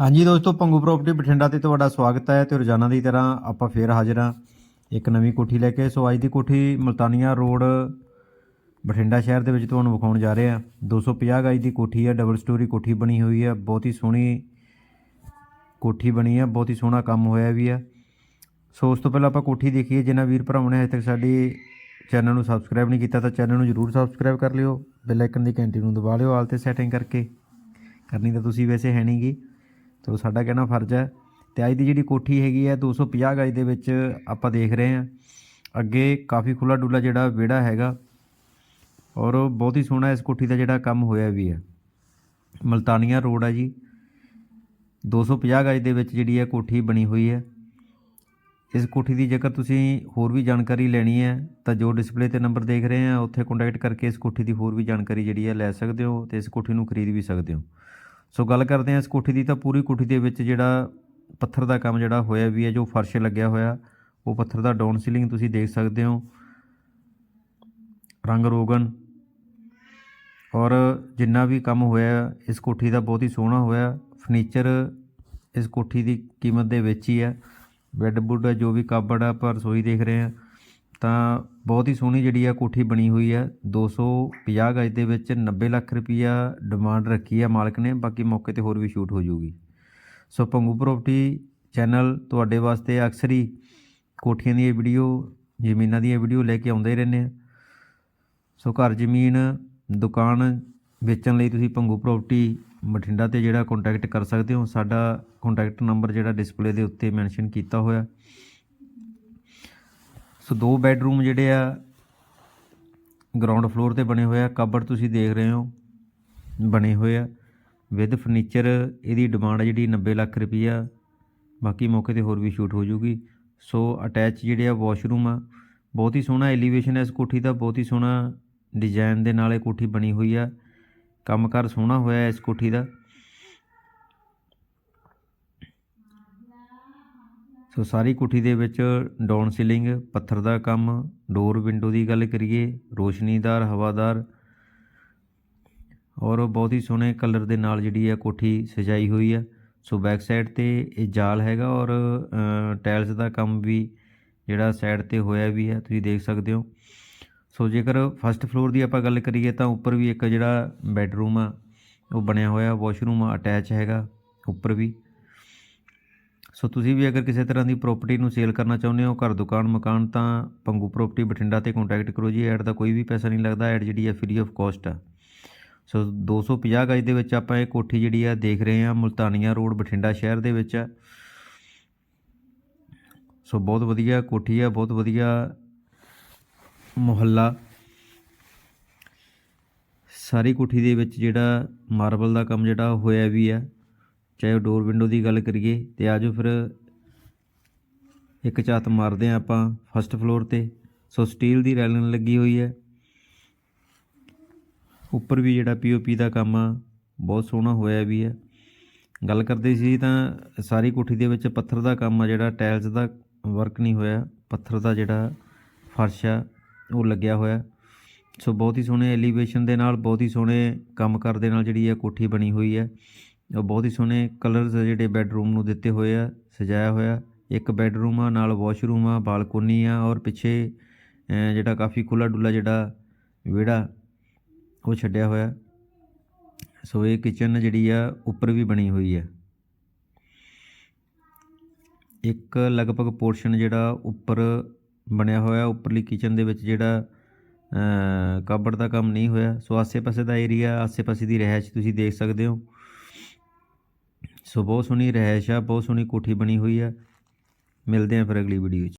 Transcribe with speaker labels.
Speaker 1: ਹਾਂਜੀ ਦੋਸਤੋ, ਪੰਗੂ ਪ੍ਰਾਪਰਟੀ ਬਠਿੰਡਾ ਤੇ ਤੁਹਾਡਾ ਸਵਾਗਤ ਹੈ ਤੇ ਰੋਜ਼ਾਨਾ ਦੀ ਤਰ੍ਹਾਂ ਆਪਾਂ ਫੇਰ ਹਾਜ਼ਰ ਹਾਂ ਇੱਕ ਨਵੀਂ ਕੋਠੀ ਲੈ ਕੇ। ਸੋ ਅੱਜ ਦੀ ਕੋਠੀ ਮਲਤਾਨੀਆ ਰੋਡ ਬਠਿੰਡਾ ਸ਼ਹਿਰ ਦੇ ਵਿੱਚ ਤੁਹਾਨੂੰ ਵਿਖਾਉਣ ਜਾ ਰਹੇ ਹਾਂ। 250 ਗਜ ਦੀ ਕੋਠੀ ਹੈ ਡਬਲ ਸਟੋਰੀ ਕੋਠੀ ਬਣੀ ਹੋਈ ਹੈ, ਬਹੁਤ ਹੀ ਸੋਹਣੀ ਕੋਠੀ ਬਣੀ ਹੈ, ਬਹੁਤ ਹੀ ਸੋਹਣਾ ਕੰਮ ਹੋਇਆ ਵੀ ਹੈ। ਸੋ ਉਸ ਤੋਂ ਪਹਿਲਾਂ ਆਪਾਂ ਕੋਠੀ ਦੇਖੀਏ, ਜਿਨ੍ਹਾਂ ਵੀਰ ਭਰਾਵਾਂ ਨੇ ਅਜੇ ਤੱਕ ਸਾਡੀ ਚੈਨਲ ਨੂੰ ਸਬਸਕ੍ਰਾਈਬ ਨਹੀਂ ਕੀਤਾ ਤਾਂ ਚੈਨਲ ਨੂੰ ਜਰੂਰ ਸਬਸਕ੍ਰਾਈਬ ਕਰ ਲਿਓ। ਬੈਲ ਆਈਕਨ ਦੀ ਘੰਟੀ ਨੂੰ ਦਬਾ ਲਿਓ, ਆਲ ਤੇ ਸੈਟਿੰਗ ਕਰਕੇ। ਕਰਨੀ ਤਾਂ ਤੁਸੀਂ ਵੈਸੇ ਹੈ ਨਹੀਂਗੀ ਤੋ ਸਾਡਾ ਕਹਿਣਾ ਫਰਜ਼ ਹੈ। ਤੇ ਅੱਜ ਦੀ ਜਿਹੜੀ ਕੋਠੀ ਹੈਗੀ ਹੈ 250 ਗਜ ਦੇ ਵਿੱਚ ਆਪਾਂ ਦੇਖ ਰਹੇ ਹਾਂ। ਅੱਗੇ ਕਾਫੀ ਖੁੱਲਾ ਡੁੱਲਾ ਜਿਹੜਾ ਵਿਹੜਾ ਹੈਗਾ ਔਰ ਬਹੁਤ ਹੀ ਸੋਹਣਾ ਇਸ ਕੋਠੀ ਦਾ ਜਿਹੜਾ ਕੰਮ ਹੋਇਆ ਵੀ ਹੈ। ਮਲਤਾਨੀਆ ਰੋਡ ਹੈ ਜੀ। 250 ਗਜ ਦੇ ਵਿੱਚ ਜਿਹੜੀ ਹੈ ਕੋਠੀ ਬਣੀ ਹੋਈ ਹੈ। ਇਸ ਕੋਠੀ ਦੀ ਜੇਕਰ ਤੁਸੀਂ ਹੋਰ ਵੀ ਜਾਣਕਾਰੀ ਲੈਣੀ ਹੈ ਤਾਂ ਜੋ ਡਿਸਪਲੇ ਤੇ ਨੰਬਰ ਦੇਖ ਰਹੇ ਆ ਉੱਥੇ ਕੰਟੈਕਟ ਕਰਕੇ ਇਸ ਕੋਠੀ ਦੀ ਹੋਰ ਵੀ ਜਾਣਕਾਰੀ ਜਿਹੜੀ ਹੈ ਲੈ ਸਕਦੇ ਹੋ ਤੇ ਇਸ ਕੋਠੀ ਨੂੰ ਖਰੀਦ ਵੀ ਸਕਦੇ ਹੋ। ਸੋ ਗੱਲ ਕਰਦੇ ਹਾਂ ਇਸ ਕੋਠੀ ਦੀ ਤਾਂ ਪੂਰੀ ਕੋਠੀ ਦੇ ਵਿੱਚ ਜਿਹੜਾ ਪੱਥਰ ਦਾ ਕੰਮ ਜਿਹੜਾ ਹੋਇਆ ਵੀ ਹੈ, ਜੋ ਫਰਸ਼ ਲੱਗਿਆ ਹੋਇਆ, ਉਹ ਪੱਥਰ ਦਾ ਡਾਊਨ ਸੀਲਿੰਗ ਤੁਸੀਂ ਦੇਖ ਸਕਦੇ ਹੋ। ਰੰਗ ਰੋਗਨ। ਔਰ ਜਿੰਨਾ ਵੀ ਕੰਮ ਹੋਇਆ, ਇਸ ਕੋਠੀ ਦਾ ਬਹੁਤ ਹੀ ਸੋਹਣਾ ਹੋਇਆ। ਫਰਨੀਚਰ ਇਸ ਕੋਠੀ ਦੀ ਕੀਮਤ ਦੇ ਵਿੱਚ ਹੀ ਹੈ। ਬੈੱਡ ਬੁੱਡ ਜੋ ਵੀ ਕਾਬੜ ਆ ਪਰ ਰਸੋਈ ਦੇਖ ਰਹੇ ਆ ਤਾਂ ਬਹੁਤ ਹੀ ਸੋਹਣੀ ਜਿਹੜੀ ਆ ਕੋਠੀ ਬਣੀ ਹੋਈ ਹੈ 250 ਗਜ ਦੇ ਵਿੱਚ 90 ਲੱਖ ਰੁਪਈਆ ਡਿਮਾਂਡ ਰੱਖੀ ਹੈ ਮਾਲਕ ਨੇ। ਬਾਕੀ ਮੌਕੇ ਤੇ ਹੋਰ ਵੀ ਸ਼ੂਟ ਹੋ ਜਾਊਗੀ। ਸੋ ਪੰਗੂ ਪ੍ਰਾਪਰਟੀ ਚੈਨਲ ਤੁਹਾਡੇ ਵਾਸਤੇ ਅਕਸਰ ਹੀ ਕੋਠੀਆਂ ਦੀਆਂ ਵੀਡੀਓ ਜ਼ਮੀਨਾਂ ਦੀਆਂ ਵੀਡੀਓ ਲੈ ਕੇ ਆਉਂਦੇ ਹੀ ਰਹਿੰਦੇ ਆ। ਸੋ ਘਰ ਜ਼ਮੀਨ, ਦੁਕਾਨ ਵੇਚਣ ਲਈ ਤੁਸੀਂ ਪੰਗੂ ਪ੍ਰਾਪਰਟੀ ਬਠਿੰਡਾ ਤੇ ਜਿਹੜਾ ਕੰਟੈਕਟ ਕਰ ਸਕਦੇ ਹੋ। ਸਾਡਾ ਕੰਟੈਕਟ ਨੰਬਰ ਜਿਹੜਾ ਡਿਸਪਲੇ ਦੇ ਉੱਤੇ ਮੈਂਸ਼ਨ ਕੀਤਾ ਹੋਇਆ। ਸੋ ਦੋ ਬੈੱਡਰੂਮ ਜਿਹੜੇ ਆ ਗਰਾਊਂਡ ਫਲੋਰ ਤੇ ਬਣੇ ਹੋਏ ਆ। ਕਬਰ ਤੁਸੀਂ ਦੇਖ ਰਹੇ ਹੋ, ਬਣੇ ਹੋਏ ਆ। ਵਿਦ ਫਰਨੀਚਰ ਇਹਦੀ ਡਿਮਾਂਡ ਜਿਹੜੀ 90 ਲੱਖ ਰੁਪਈਆ। ਬਾਕੀ ਮੌਕੇ ਤੇ ਹੋਰ ਵੀ ਸ਼ੂਟ ਹੋ ਜੂਗੀ। ਸੋ ਅਟੈਚ ਜਿਹੜੇ ਆ ਵਾਸ਼ਰੂਮ ਆ, ਬਹੁਤ ਹੀ ਸੋਹਣਾ ਐਲੀਵੇਸ਼ਨ ਹੈ ਇਸ ਕੋਠੀ ਦਾ, ਬਹੁਤ ਹੀ ਸੋਹਣਾ ਡਿਜ਼ਾਈਨ ਦੇ ਨਾਲ ਇਹ ਕੋਠੀ ਬਣੀ ਹੋਈ ਆ। ਕੰਮਕਾਰ ਸੋਹਣਾ ਹੋਇਆ ਇਸ ਕੋਠੀ ਦਾ। ਸੋ ਸਾਰੀ ਕੋਠੀ ਦੇ ਵਿੱਚ ਡਾਊਨ ਸੀਲਿੰਗ, ਪੱਥਰ ਦਾ ਕੰਮ, ਡੋਰ ਵਿੰਡੋ ਦੀ ਗੱਲ ਕਰੀਏ, ਰੋਸ਼ਨੀਦਾਰ, ਹਵਾਦਾਰ ਔਰ ਬਹੁਤ ਹੀ ਸੋਹਣੇ ਕਲਰ ਦੇ ਨਾਲ ਜਿਹੜੀ ਹੈ ਕੋਠੀ ਸਜਾਈ ਹੋਈ ਹੈ। ਸੋ ਬੈਕ ਸਾਈਡ ਤੇ ਇਹ ਜਾਲ ਹੈਗਾ ਔਰ ਟਾਇਲਸ ਦਾ ਕੰਮ ਵੀ ਜਿਹੜਾ ਸਾਈਡ ਤੇ ਹੋਇਆ ਵੀ ਹੈ, ਤੁਸੀਂ ਦੇਖ ਸਕਦੇ ਹੋ। ਸੋ ਜੇਕਰ ਫਸਟ ਫਲੋਰ ਦੀ ਆਪਾਂ ਗੱਲ ਕਰੀਏ ਤਾਂ ਉੱਪਰ ਵੀ ਇੱਕ ਜਿਹੜਾ ਬੈੱਡਰੂਮ ਆ, ਉਹ ਬਣਿਆ ਹੋਇਆ, ਵਾਸ਼ਰੂਮ ਅਟੈਚ ਹੈਗਾ ਉੱਪਰ ਵੀ। ਸੋ ਤੁਸੀਂ ਵੀ ਅਗਰ ਕਿਸੇ ਤਰ੍ਹਾਂ ਦੀ ਪ੍ਰਾਪਰਟੀ ਨੂੰ ਸੇਲ ਕਰਨਾ ਚਾਹੁੰਦੇ ਹੋ, ਘਰ, ਦੁਕਾਨ, ਮਕਾਨ, ਤਾਂ ਪੰਗੂ ਪ੍ਰਾਪਰਟੀ ਬਠਿੰਡਾ ਤੇ ਕੰਟੈਕਟ ਕਰੋ ਜੀ। ਐਡ ਦਾ ਕੋਈ ਵੀ ਪੈਸਾ ਨਹੀਂ ਲੱਗਦਾ ਐਡ ਜਿਹੜੀ ਹੈ ਫ੍ਰੀ ਆਫ ਕਾਸਟ ਆ। ਸੋ 250 ਗਜ ਦੇ ਵਿੱਚ ਆਪਾਂ ਇਹ ਕੋਠੀ ਜਿਹੜੀ ਆ ਦੇਖ ਰਹੇ ਹਾਂ, ਮੁਲਤਾਨੀਆ ਰੋਡ, ਬਠਿੰਡਾ ਸ਼ਹਿਰ ਦੇ ਵਿੱਚ ਆ। ਸੋ ਬਹੁਤ ਵਧੀਆ ਕੋਠੀ ਆ, ਬਹੁਤ ਵਧੀਆ ਮੁਹੱਲਾ। ਸਾਰੀ ਕੋਠੀ ਦੇ ਵਿੱਚ ਜਿਹੜਾ ਮਾਰਬਲ ਦਾ ਕੰਮ ਜਿਹੜਾ ਹੋਇਆ ਵੀ ਆ। ਚਾਹੇ ਉਹ ਡੋਰ ਵਿੰਡੋ ਦੀ ਗੱਲ ਕਰੀਏ ਤੇ ਆਜੋ ਫਿਰ ਇੱਕ ਝਾਤ ਮਾਰਦੇ ਆ ਆਪਾਂ ਫਸਟ ਫਲੋਰ ਤੇ। ਸੋ ਸਟੀਲ ਦੀ ਰੈਲਿੰਗ ਲੱਗੀ ਹੋਈ ਹੈ। ਉੱਪਰ ਵੀ ਜਿਹੜਾ ਪੀਓਪੀ ਦਾ ਕੰਮ ਆ, ਬਹੁਤ ਸੋਹਣਾ ਹੋਇਆ ਵੀ ਹੈ। ਗੱਲ ਕਰਦੇ ਸੀ ਤਾਂ ਸਾਰੀ ਕੋਠੀ ਦੇ ਵਿੱਚ ਪੱਥਰ ਦਾ ਕੰਮ ਆ, ਜਿਹੜਾ ਟਾਇਲਸ ਦਾ ਵਰਕ ਨਹੀਂ ਹੋਇਆ। ਪੱਥਰ ਦਾ ਜਿਹੜਾ ਫਰਸ਼ ਆ, ਉਹ ਲੱਗਿਆ ਹੋਇਆ। ਸੋ ਬਹੁਤ ਹੀ ਸੋਹਣੇ ਐਲੀਵੇਸ਼ਨ ਦੇ ਨਾਲ, ਬਹੁਤ ਹੀ ਸੋਹਣੇ ਕੰਮ ਕਰ ਦੇ ਨਾਲ ਜਿਹੜੀ ਹੈ ਕੋਠੀ ਬਣੀ ਹੋਈ ਹੈ। ਉਹ ਬਹੁਤ ਹੀ ਸੋਹਣੇ ਕਲਰਸ ਜਿਹੜੇ ਬੈਡਰੂਮ ਨੂੰ ਦਿੱਤੇ ਹੋਏ ਆ, ਸਜਾਇਆ ਹੋਇਆ। ਇੱਕ ਬੈਡਰੂਮ ਆ, ਨਾਲ ਵਾਸ਼ਰੂਮ ਆ, ਬਾਲਕੋਨੀ ਆ ਔਰ ਪਿੱਛੇ ਜਿਹੜਾ ਕਾਫੀ ਖੁੱਲਾ ਡੁੱਲਾ ਜਿਹੜਾ ਵਿਹੜਾ, ਉਹ ਛੱਡਿਆ ਹੋਇਆ। ਸੋ ਇਹ ਕਿਚਨ ਜਿਹੜੀ ਆ, ਉੱਪਰ ਵੀ ਬਣੀ ਹੋਈ ਆ। ਇੱਕ ਲਗਭਗ ਪੋਰਸ਼ਨ ਜਿਹੜਾ ਉੱਪਰ ਬਣਿਆ ਹੋਇਆ, ਉੱਪਰਲੀ ਕਿਚਨ ਦੇ ਵਿੱਚ ਜਿਹੜਾ ਕਾਬੜ ਦਾ ਕੰਮ ਨਹੀਂ ਹੋਇਆ। ਸੋ ਆਸੇ-ਪਾਸੇ ਦਾ ਏਰੀਆ ਆਸੇ-ਪਾਸੇ ਦੀ ਰਹਿائش ਤੁਸੀਂ ਦੇਖ ਸਕਦੇ ਹੋ। ਸੋ ਬਹੁਤ ਸੋਹਣੀ ਰਹਿائش ਆ, ਬਹੁਤ ਸੋਹਣੀ ਕੋਠੀ ਬਣੀ ਹੋਈ ਆ। ਮਿਲਦੇ ਆਂ ਫਿਰ ਅਗਲੀ ਵੀਡੀਓ 'ਚ।